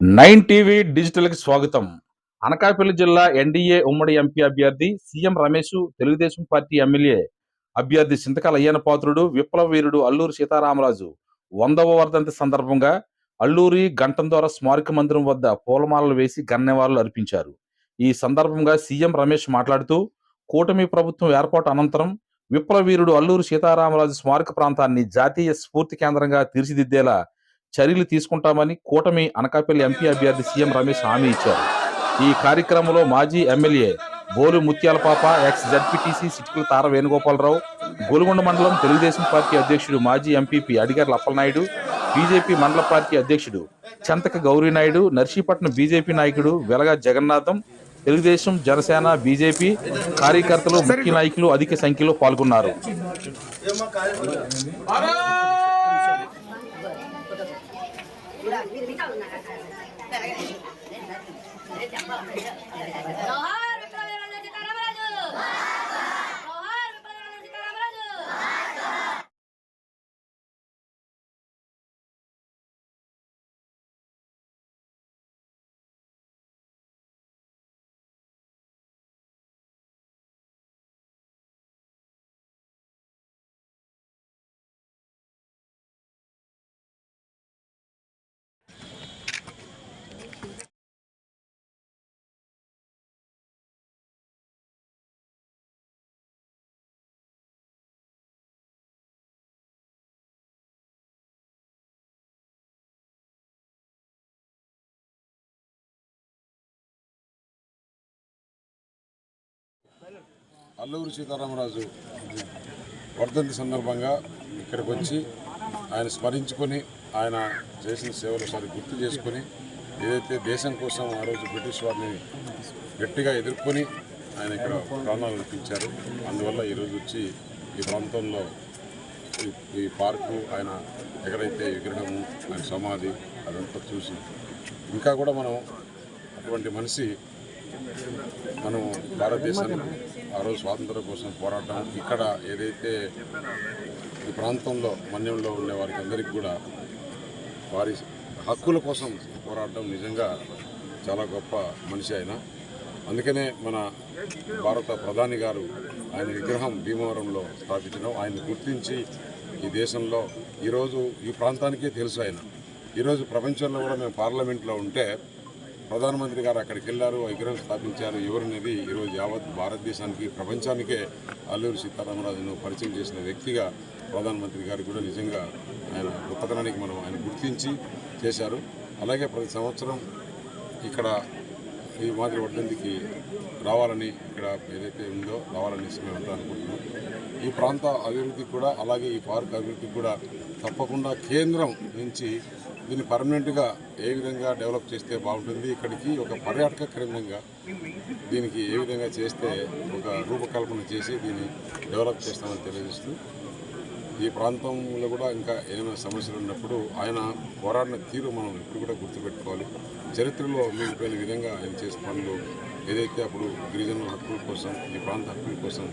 Nine TV డిజిటల్కి స్వాగతం. అనకాపల్లి జిల్లా NDA ఉమ్మడి ఎంపీ అభ్యర్థి CM Ramesh Telugu Desam party MLA అభ్యర్థి సింతకాల అయ్యన పాత్రుడు విప్లవ వీరుడు అల్లూరి సీతారామరాజు. వందవ వర్ధంతి సందర్భంగా అల్లూరి గంటం ద్వారా స్మారక మందిరం వద్ద పూలమాలలు వేసి గన్నెవాళ్ళు అర్పించారు. ఈ సందర్భంగా సీఎం రమేష్ మాట్లాడుతూ కూటమి ప్రభుత్వం ఏర్పాటు అనంతరం విప్లవ వీరుడు అల్లూరి సీతారామరాజు స్మారక ప్రాంతాన్ని జాతీయ స్ఫూర్తి కేంద్రంగా తీర్చిదిద్దేలా చర్యలు తీసుకుంటామని కూటమి అనకాపల్లి ఎంపీ అభ్యర్థి సీఎం రమేష్ హామీ ఇచ్చారు. ఈ కార్యక్రమంలో మాజీ MLA Bolu Muthyalapapa ex ZPTC సిట్కుల తార వేణుగోపాలరావు గోలుగొండ మండలం తెలుగుదేశం పార్టీ అధ్యక్షుడు మాజీ ఎంపీపీ అడిగారు అప్పలనాయుడు బీజేపీ మండల పార్టీ అధ్యక్షుడు చంతక గౌరీనాయుడు నర్సీపట్నం బీజేపీ నాయకుడు వెలగా జగన్నాథం తెలుగుదేశం జనసేన బీజేపీ కార్యకర్తలు ముఖ్య నాయకులు అధిక సంఖ్యలో పాల్గొన్నారు. 别别别别讲话别讲话 అల్లూరి సీతారామరాజు వర్ధంతి సందర్భంగా ఇక్కడికి వచ్చి ఆయన స్మరించుకొని ఆయన చేసిన సేవలు సరి గుర్తు చేసుకొని ఏదైతే దేశం కోసం ఆ రోజు బ్రిటిష్ వారిని గట్టిగా ఎదుర్కొని ఆయన ఇక్కడ ప్రాణాలు అర్పించారు అందువల్ల ఈరోజు వచ్చి ఈ ప్రాంతంలో ఈ- ఈ పార్కు ఆయన ఎక్కడైతే విగ్రహము ఆయన సమాధి అదంతా చూసి ఇంకా కూడా మనం అటువంటి మనిషి మనం భారతదేశానికి ఆ రోజు స్వాతంత్రం కోసం పోరాటం ఇక్కడ ఏదైతే ఈ ప్రాంతంలో మన్యంలో ఉండే వారికి అందరికీ కూడా వారి హక్కుల కోసం పోరాటం నిజంగా చాలా గొప్ప మనిషి ఆయన. అందుకనే మన భారత ప్రధాని గారు ఆయన విగ్రహం భీమవరంలో స్థాపించడం ఆయన గుర్తించి ఈ దేశంలో ఈరోజు ఈ ప్రాంతానికే తెలుసు ఆయన. ఈరోజు ప్రపంచంలో కూడా మేము పార్లమెంట్లో ఉంటే ప్రధానమంత్రి గారు అక్కడికి వెళ్ళారు విగ్రహం స్థాపించారు. ఎవరనేది? ఈరోజు యావత్ భారతదేశానికి ప్రపంచానికే అల్లూరి సీతారామరాజును పరిచయం చేసిన వ్యక్తిగా ప్రధానమంత్రి గారు కూడా నిజంగా ఆయన గొప్పతనానికి మనం ఆయన గుర్తించి చేశారు. అలాగే ప్రతి సంవత్సరం ఇక్కడ ఈ మాదిరి వడ్డందికి రావాలని ఇక్కడ ఏదైతే ఉందో రావాలని మేమంతా అనుకుంటున్నాం. ఈ ప్రాంత అభివృద్ధికి కూడా అలాగే ఈ పార్క్ అభివృద్ధికి కూడా తప్పకుండా కేంద్రం నుంచి దీన్ని పర్మనెంట్గా ఏ విధంగా డెవలప్ చేస్తే బాగుంటుంది? ఇక్కడికి ఒక పర్యాటక కేంద్రంగా దీనికి ఏ విధంగా చేస్తే ఒక రూపకల్పన చేసి దీన్ని డెవలప్ చేస్తామని తెలియజేస్తూ ఈ ప్రాంతంలో కూడా ఇంకా ఏమైనా సమస్యలు ఉన్నప్పుడు ఆయన పోరాడిన తీరు మనం ఇప్పుడు కూడా గుర్తుపెట్టుకోవాలి. చరిత్రలో మిగిలిపోయిన విధంగా ఆయన చేసే పనులు ఏదైతే అప్పుడు గిరిజనుల హక్కుల కోసం ఈ ప్రాంత హక్కుల కోసం